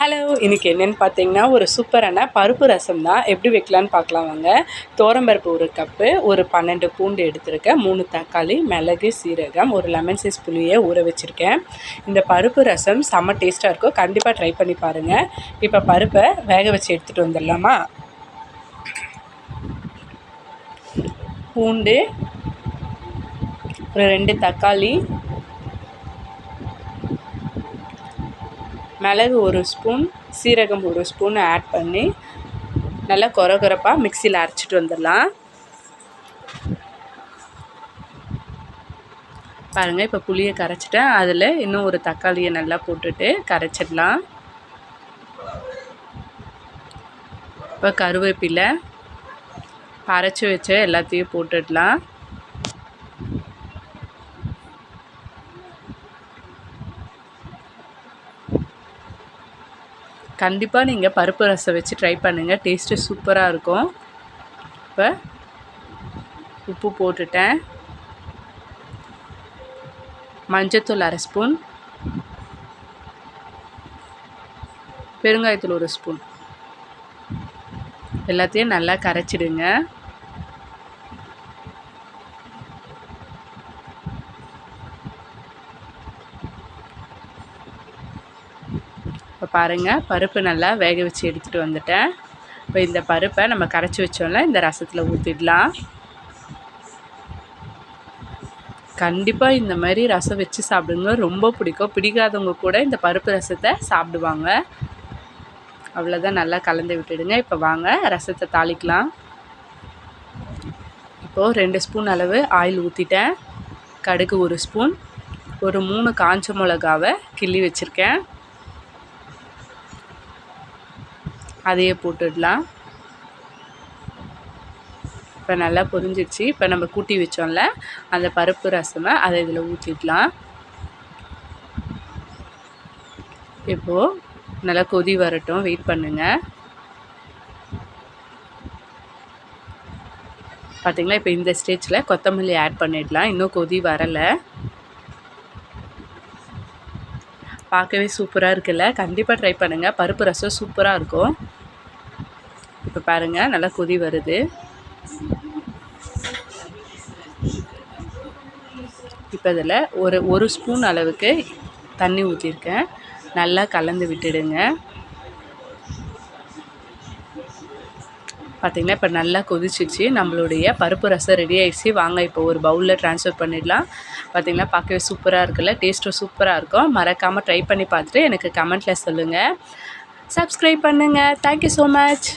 Hello இன்றைக்கி என்னென்னு பார்த்தீங்கன்னா ஒரு சூப்பரான பருப்பு ரசம் தான். எப்படி வைக்கலான்னு பார்க்கலாம் வாங்க. தோரம்பருப்பு ஒரு கப்பு ஒரு பன்னெண்டு பூண்டு எடுத்திருக்கேன். மூணு தக்காளி மிளகு சீரகம் ஒரு லெமன் சைஸ் புளியை ஊற வச்சுருக்கேன். இந்த பருப்பு ரசம் செம்ம டேஸ்ட்டாக இருக்கும். கண்டிப்பாக ட்ரை பண்ணி பாருங்கள் இப்போ பருப்பை வேக வச்சு எடுத்துகிட்டு வந்துடலாமா? பூண்டு ஒரு ரெண்டு தக்காளி மிளகு ஒரு ஸ்பூன் சீரகம் ஒரு ஸ்பூன் ஆட் பண்ணி நல்லா கொர கொரப்பாக மிக்சியில் அரைச்சிட்டு வந்துடலாம். பாருங்கள் இப்போ புளியை கரைச்சிட்டேன். அதில் இன்னும் ஒரு தக்காளியை நல்லா போட்டுட்டு கரைச்சிடலாம். இப்போ கருவேப்பிலை அரைச்சி வச்ச எல்லாத்தையும் போட்டுடலாம். கண்டிப்பாக நீங்கள் பருப்பு ரசம் வச்சு ட்ரை பண்ணுங்கள் டேஸ்ட்டு சூப்பராக இருக்கும். இப்போ உப்பு போட்டுட்டேன். மஞ்சத்தூள் அரை ஸ்பூன். பெருங்காயத்தூள் ஒரு ஸ்பூன். எல்லாத்தையும் நல்லா கரைச்சிடுங்க. இப்போ பாருங்கள் பருப்பு நல்லா வேக வச்சு எடுத்துகிட்டு வந்துட்டேன். இப்போ இந்த பருப்பை நம்ம கரைச்சி வச்சோம்ல இந்த ரசத்தில் ஊற்றிடலாம் கண்டிப்பாக இந்த மாதிரி ரசம் வச்சு சாப்பிடுங்க. ரொம்ப பிடிக்கும். பிடிக்காதவங்க கூட இந்த பருப்பு ரசத்தை சாப்பிடுவாங்க. அவ்வளோதான் நல்லா கலந்து விட்டுடுங்க. இப்போ வாங்க ரசத்தை தாளிக்கலாம். இப்போது ரெண்டு ஸ்பூன் அளவு ஆயில் ஊற்றிட்டேன் கடுகு ஒரு ஸ்பூன். ஒரு மூணு காஞ்ச மிளகாவை கிள்ளி வச்சுருக்கேன். அதையே போட்டுடலாம். இப்போ நல்லா பொரிஞ்சிடுச்சு இப்போ நம்ம கூட்டி வச்சோம்ல அந்த பருப்பு ரசமை அதை இதில் ஊற்றிடலாம் இப்போது நல்லா கொதி வரட்டும். வெயிட் பண்ணுங்கள் பார்த்திங்களா இப்போ இந்த ஸ்டேஜில் கொத்தமல்லி ஆட் பண்ணிடலாம். இன்னும் கொதி வரலை. பார்க்கவே சூப்பராக இருக்குல்ல? கண்டிப்பாக ட்ரை பண்ணுங்கள் பருப்பு ரசம் சூப்பராக இருக்கும். இப்போ பாருங்கள் நல்லா கொதி வருது. இப்போ இதில் ஒரு ஒரு ஸ்பூன் அளவுக்கு தண்ணி ஊற்றிருக்கேன் நல்லா கலந்து விட்டுடுங்க. பார்த்திங்கன்னா இப்போ நல்லா கொதிச்சிச்சு நம்மளுடைய பருப்பு ரசம் ரெடி ஆகிடுச்சு வாங்க இப்போ ஒரு பவுலில் ட்ரான்ஸ்ஃபர் பண்ணிடலாம். பார்த்திங்கன்னா பார்க்கவே சூப்பராக இருக்குல்ல? டேஸ்ட்டும் சூப்பராக இருக்கும். மறக்காமல் ட்ரை பண்ணி பார்த்துட்டு எனக்கு கமெண்ட்டில் சொல்லுங்கள் சப்ஸ்கிரைப் பண்ணுங்கள் தேங்க்யூ ஸோ மச்